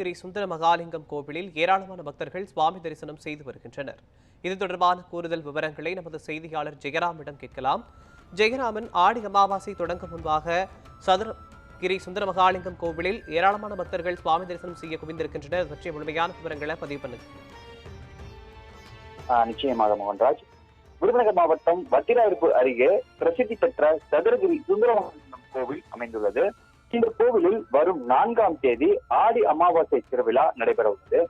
கிரி சுந்தர மகாலிங்கம் கோவிலில் ஏராளமான பக்தர்கள் சுவாமி தரிசனம் செய்து வருகின்றனர். இது தொடர்பான கூறுதல் விவரங்களை நமது செய்தியாளர் ஜெயராமிடம் கேட்கலாம். ஜெயராமன் ஆடி அமாவாசை தொடங்கும் முன்பாக சதுரகிரி சுந்தர மகாலிங்கம் கோவிலில் ஏராளமான பக்தர்கள் சுவாமி தரிசனம் செய்ய குவிந்திருக்கின்றனர். அது பற்றிய முழுமையான விவரங்களை பதிவு பண்ணுங்க. நிச்சயமாக மோகன்ராஜ். விருதுநகர் மாவட்டம் வத்திராயிருப்பு அருகே பிரசித்தி பெற்ற சதுரகிரி சுந்தரமங்கலம் கோவில் அமைந்துள்ளது. இந்த கோவிலில் வரும் நான்காம் தேதி ஆடி அமாவாசை திருவிழா நடைபெற உள்ளது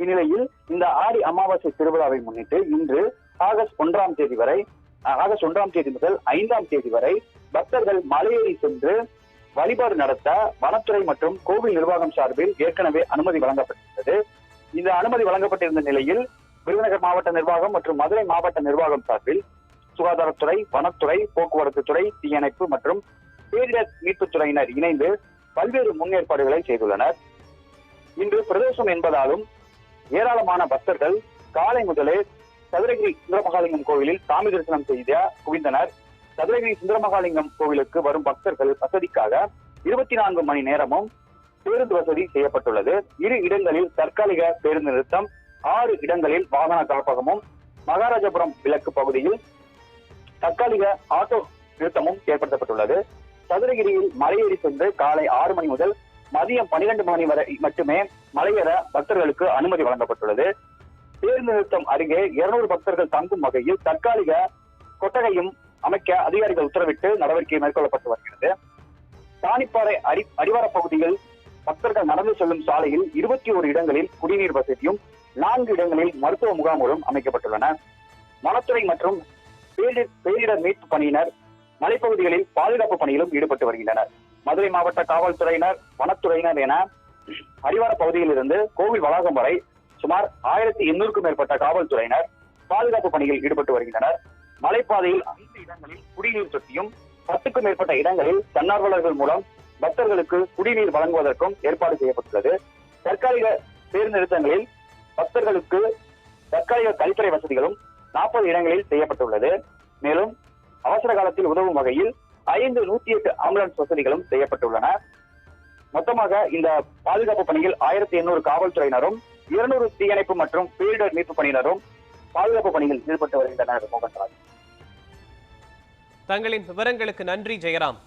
இந்நிலையில் இந்த ஆடி அமாவாசை திருவிழாவை முன்னிட்டு இன்று ஆகஸ்ட் ஒன்றாம் தேதி வரை ஆகஸ்ட் ஒன்றாம் தேதி முதல் ஐந்தாம் தேதி வரை பக்தர்கள் மலையேறி சென்று வழிபாடு நடத்த வனத்துறை மற்றும் கோவில் நிர்வாகம் சார்பில் ஏற்கனவே அனுமதி வழங்கப்பட்டிருந்தது. இந்த அனுமதி வழங்கப்பட்டிருந்த நிலையில் விருதுநகர் மாவட்ட நிர்வாகம் மற்றும் மதுரை மாவட்ட நிர்வாகம் சார்பில் சுகாதாரத்துறை வனத்துறை போக்குவரத்து துறை தீயணைப்பு மற்றும் பேரிடர் மீட்புத் துறையினர் இணைந்து பல்வேறு முன்னேற்பாடுகளை செய்துள்ளனர். இன்று பிரதோஷம் என்பதாலும் ஏராளமான பக்தர்கள் காலை முதலே சதுரகிரி சுந்தரமகாலிங்கம் கோவிலில் சாமி தரிசனம் செய்த குவிந்தனர். சதுரகிரி சுந்தரமகாலிங்கம் கோவிலுக்கு வரும் பக்தர்கள் வசதிக்காக இருபத்தி நான்கு மணி நேரமும் பேருந்து வசதி செய்யப்பட்டுள்ளது. இரு இடங்களில் தற்காலிக பேருந்து நிறுத்தம் ஆறு இடங்களில் வாகன காப்பகமும் மகாராஜபுரம் விளக்கு பகுதியில் தற்காலிக ஆட்டோ நிறுத்தமும் ஏற்படுத்தப்பட்டுள்ளது. சதுரகிரியில் மலையேறி சென்று காலை ஆறு மணி முதல் மதியம் பனிரெண்டு மணி வரை மட்டுமே மலையேற பக்தர்களுக்கு அனுமதி வழங்கப்பட்டுள்ளது. பேருந்து நிறுத்தம் அருகே இருநூறு பக்தர்கள் தங்கும் வகையில் தற்காலிக கொட்டகையும் அமைக்க அதிகாரிகள் உத்தரவிட்டு நடவடிக்கை மேற்கொள்ளப்பட்டு வருகிறது. தானிப்பாறை அடி அடிவார பகுதியில் பக்தர்கள் நடந்து செல்லும் சாலையில் இருபத்தி ஒரு இடங்களில் குடிநீர் வசதியும் நான்கு இடங்களில் மருத்துவ முகாம்களும் அமைக்கப்பட்டுள்ளன. வனத்துறை மற்றும் பேரிடர் பேரிடர் மீட்பு பணியினர் மலைப்பகுதிகளில் பாதுகாப்பு பணியிலும் ஈடுபட்டு வருகின்றனர். மதுரை மாவட்ட காவல்துறையினர் வனத்துறையினர் என அடிவார பகுதியில் இருந்து கோவில் வளாகம் வரை சுமார் ஆயிரத்தி எண்ணூறுக்கும் மேற்பட்ட காவல்துறையினர் பாதுகாப்பு பணியில் ஈடுபட்டு வருகின்றனர். மலைப்பாதையில் ஐந்து இடங்களில் குடிநீர் தொட்டியும் பத்துக்கும் மேற்பட்ட இடங்களில் தன்னார்வலர்கள் மூலம் பக்தர்களுக்கு குடிநீர் வழங்குவதற்கும் ஏற்பாடு செய்யப்பட்டுள்ளது. தற்காலிக பேருந்து நிறுத்தங்களில் பக்தர்களுக்கு தற்காலிக கழிப்பறை வசதிகளும் நாற்பது இடங்களில் செய்யப்பட்டுள்ளது. மேலும் அவசர காலத்தில் உதவும் வகையில் ஐந்து நூத்தி எட்டு ஆம்புலன்ஸ் வசதிகளும் செய்யப்பட்டுள்ளன. மொத்தமாக இந்த பாதுகாப்பு பணியில் ஆயிரத்தி எண்ணூறு காவல்துறையினரும் இருநூறு தீயணைப்பு மற்றும் பேரிடர் மீட்பு பணியினரும் பாதுகாப்பு பணியில் ஈடுபட்டு வருகின்றனர் மோகன்ராஜ். தங்களின் விவரங்களுக்கு நன்றி ஜெயராம்.